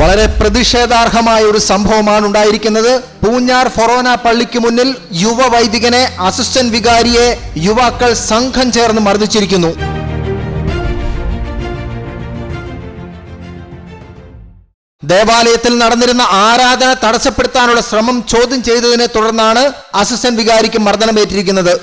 വളരെ പ്രതിഷേധാർഹമായ ഒരു സംഭവമാണ് ഉണ്ടായിരിക്കുന്നത്. പൂഞ്ഞാർ ഫൊറോന പള്ളിക്ക് മുന്നിൽ യുവ വൈദികനെ അസിസ്റ്റന്റ് വികാരിയെ യുവാക്കൾ സംഘം ചേർന്ന് മർദ്ദിച്ചിരിക്കുന്നു. ദേവാലയത്തിൽ നടന്നിരുന്ന ആരാധന തടസ്സപ്പെടുത്താനുള്ള ശ്രമം ചോദ്യം ചെയ്തതിനെ തുടർന്നാണ് അസിസ്റ്റന്റ് വികാരിക്ക് മർദ്ദനമേറ്റിരിക്കുന്നത്.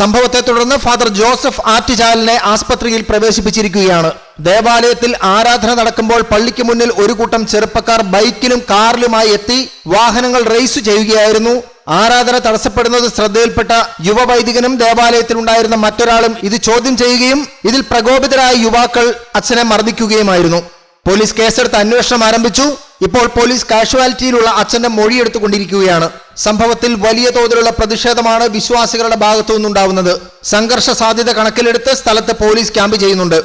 സംഭവത്തെ തുടർന്ന് ഫാദർ ജോസഫ് ആറ്റുചാലിനെ ആസ്പത്രിയിൽ പ്രവേശിപ്പിച്ചിരിക്കുകയാണ്. ദേവാലയത്തിൽ ആരാധന നടക്കുമ്പോൾ പള്ളിക്ക് മുന്നിൽ ഒരു കൂട്ടം ചെറുപ്പക്കാർ ബൈക്കിലും കാറിലുമായി എത്തി വാഹനങ്ങൾ റേസ് ചെയ്യുകയായിരുന്നു. ആരാധന തടസ്സപ്പെടുന്നത് ശ്രദ്ധയിൽപ്പെട്ട യുവവൈദികനും ദേവാലയത്തിലുണ്ടായിരുന്ന മറ്റൊരാളും ഇത് ചോദ്യം ചെയ്യുകയും ഇതിൽ പ്രകോപിതരായ യുവാക്കൾ അച്ഛനെ മർദ്ദിക്കുകയുമായിരുന്നു. പോലീസ് കേസെടുത്ത് അന്വേഷണം ആരംഭിച്ചു. ഇപ്പോൾ പോലീസ് കാഷ്വാലിറ്റിയിലുള്ള അച്ഛന്റെ മൊഴിയെടുത്തുകൊണ്ടിരിക്കുകയാണ് സംഭവത്തിൽ വലിയ തോതിലുള്ള പ്രതിഷേധമാണ് വിശ്വാസികളുടെ ഭാഗത്തു നിന്നുണ്ടാവുന്നത് സംഘർഷ സാധ്യത കണക്കിലെടുത്ത് സ്ഥലത്ത് പോലീസ് ക്യാമ്പ് ചെയ്യുന്നുണ്ട്.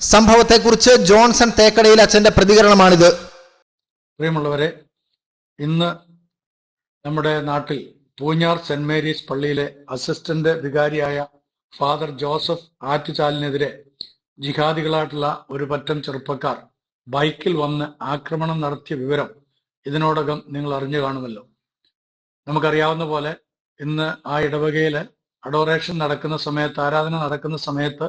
സംഭവത്തെക്കുറിച്ച് ജോൺസൺ തേക്കടയിൽ അച്ഛന്റെ പ്രതികരണമാണിത്. പ്രിയമുള്ളവരെ ഇന്ന് നമ്മുടെ നാട്ടിൽ പൂഞ്ഞാർ സെന്റ് മേരീസ് പള്ളിയിലെ അസിസ്റ്റന്റ് വികാരിയായ ഫാദർ ജോസഫ് ആറ്റുചാലിനെതിരെ ജിഹാദികളായിട്ടുള്ള ഒരു പറ്റം ചെറുപ്പക്കാർ ബൈക്കിൽ വന്ന് ആക്രമണം നടത്തിയ വിവരം ഇതിനോടകം നിങ്ങൾ അറിഞ്ഞു കാണുമല്ലോ. നമുക്കറിയാവുന്ന പോലെ ഇന്ന് ആ ഇടവകയിൽ അഡോറേഷൻ നടക്കുന്ന സമയത്ത് ആരാധന നടക്കുന്ന സമയത്ത്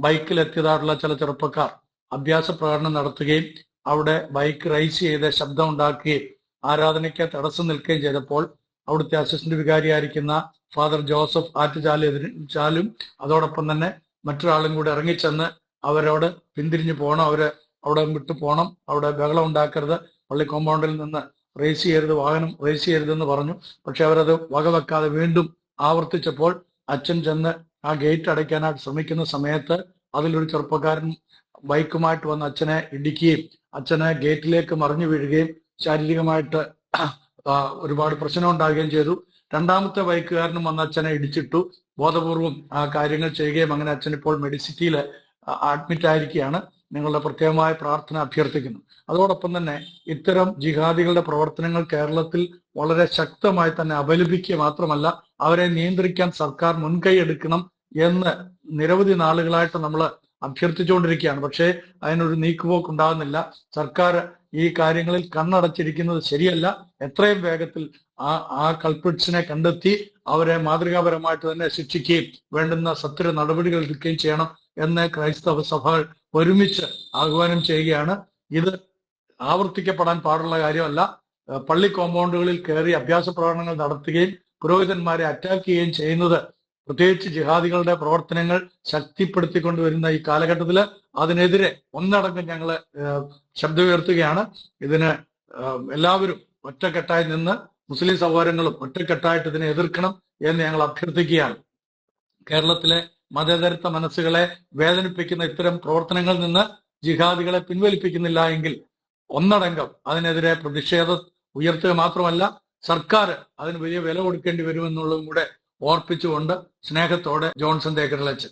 ബൈക്കിൽ എത്തിയതായിട്ടുള്ള ചില ചെറുപ്പക്കാർ അഭ്യാസ പ്രകടനം നടത്തുകയും അവിടെ ബൈക്ക് റൈസ് ചെയ്ത് ശബ്ദം ഉണ്ടാക്കുകയും ആരാധനയ്ക്ക് തടസ്സം നിൽക്കുകയും ചെയ്തപ്പോൾ അവിടുത്തെ അസിസ്റ്റന്റ് വികാരിയായിരിക്കുന്ന ഫാദർ ജോസഫ് ആറ്റുചാലും അതോടൊപ്പം തന്നെ മറ്റൊരാളും കൂടി ഇറങ്ങിച്ചെന്ന് അവരോട് പിന്തിരിഞ്ഞു പോകണം. അവർ അവിടെ വിട്ടു പോകണം. അവിടെ ബഹളം ഉണ്ടാക്കരുത്. പള്ളി കോമ്പൗണ്ടിൽ നിന്ന് റേസ് ചെയ്യരുത് വാഹനം റേസ് ചെയ്യരുതെന്ന് പറഞ്ഞു. പക്ഷെ അവരത് വകവെക്കാതെ വീണ്ടും ആവർത്തിച്ചപ്പോൾ അച്ഛൻ ചെന്ന് ആ ഗേറ്റ് അടയ്ക്കാനായിട്ട് ശ്രമിക്കുന്ന സമയത്ത് അതിലൊരു ചെറുപ്പക്കാരൻ ബൈക്കുമായിട്ട് വന്ന് അച്ഛനെ ഇടിക്കുകയും അച്ഛനെ ഗേറ്റിലേക്ക് മറിഞ്ഞു വീഴുകയും ശാരീരികമായിട്ട് ഒരുപാട് പ്രശ്നം ഉണ്ടാകുകയും ചെയ്തു. രണ്ടാമത്തെ ബൈക്കുകാരനും വന്ന് അച്ഛനെ ഇടിച്ചിട്ടു. ബോധപൂർവം ആ കാര്യങ്ങൾ ചെയ്യുകയും അങ്ങനെ അച്ഛൻ ഇപ്പോൾ മെഡിസിറ്റിയിൽ അഡ്മിറ്റ് ആയിരിക്കുകയാണ് നിങ്ങളുടെ പ്രത്യേകമായ പ്രാർത്ഥന അഭ്യർത്ഥിക്കുന്നു. അതോടൊപ്പം തന്നെ ഇത്തരം ജിഹാദികളുടെ പ്രവർത്തനങ്ങൾ കേരളത്തിൽ വളരെ ശക്തമായി തന്നെ അപലപിക്കുക മാത്രമല്ല അവരെ നിയന്ത്രിക്കാൻ സർക്കാർ മുൻകൈ എടുക്കണം എന്ന് നിരവധി നാളുകളായിട്ട് നമ്മൾ അഭ്യർത്ഥിച്ചുകൊണ്ടിരിക്കുകയാണ്. പക്ഷേ അതിനൊരു നീക്കുപോക്ക് ഉണ്ടാകുന്നില്ല. സർക്കാർ ഈ കാര്യങ്ങളിൽ കണ്ണടച്ചിരിക്കുന്നത് ശരിയല്ല. എത്രയും വേഗത്തിൽ ആ ആ കൾപ്രിറ്റ്സിനെ കണ്ടെത്തി അവരെ മാതൃകാപരമായിട്ട് തന്നെ ശിക്ഷിക്കുകയും വേണ്ടുന്ന സത്വര നടപടികൾ എടുക്കുകയും ചെയ്യണം എന്ന് ക്രൈസ്തവ സഭകൾ ഒരുമിച്ച് ആഹ്വാനം ചെയ്യുകയാണ്. ഇത് ആവർത്തിക്കപ്പെടാൻ പാടുള്ള കാര്യമല്ല. പള്ളി കോമ്പൗണ്ടുകളിൽ കയറി അഭ്യാസ പ്രകടനങ്ങൾ നടത്തുകയും പുരോഹിതന്മാരെ അറ്റാക്ക് ചെയ്യുകയും ചെയ്യുന്നത് പ്രത്യേകിച്ച് ജിഹാദികളുടെ പ്രവർത്തനങ്ങൾ ശക്തിപ്പെടുത്തിക്കൊണ്ടുവരുന്ന ഈ കാലഘട്ടത്തിൽ അതിനെതിരെ ഒന്നടങ്കം ഞങ്ങൾ ശബ്ദമുയർത്തുകയാണ്. ഇതിന് എല്ലാവരും ഒറ്റക്കെട്ടായി നിന്ന് മുസ്ലിം സഹോദരങ്ങളും ഒറ്റക്കെട്ടായിട്ട് ഇതിനെ എതിർക്കണം എന്ന് ഞങ്ങൾ അഭ്യർത്ഥിക്കുകയാണ്. കേരളത്തിലെ മതേതരത്വ മനസ്സുകളെ വേദനിപ്പിക്കുന്ന ഇത്തരം പ്രവർത്തനങ്ങളിൽ നിന്ന് ജിഹാദികളെ പിൻവലിപ്പിക്കുന്നില്ല എങ്കിൽ ഒന്നടങ്കം അതിനെതിരെ പ്രതിഷേധ ഉയർത്തുക മാത്രമല്ല സർക്കാർ അതിന് വലിയ വില കൊടുക്കേണ്ടി വരുമെന്നുള്ളതും കൂടെ ഓർപ്പിച്ചുകൊണ്ട് സ്നേഹത്തോടെ ജോൺസൺ തേക്കരളച്ചൻ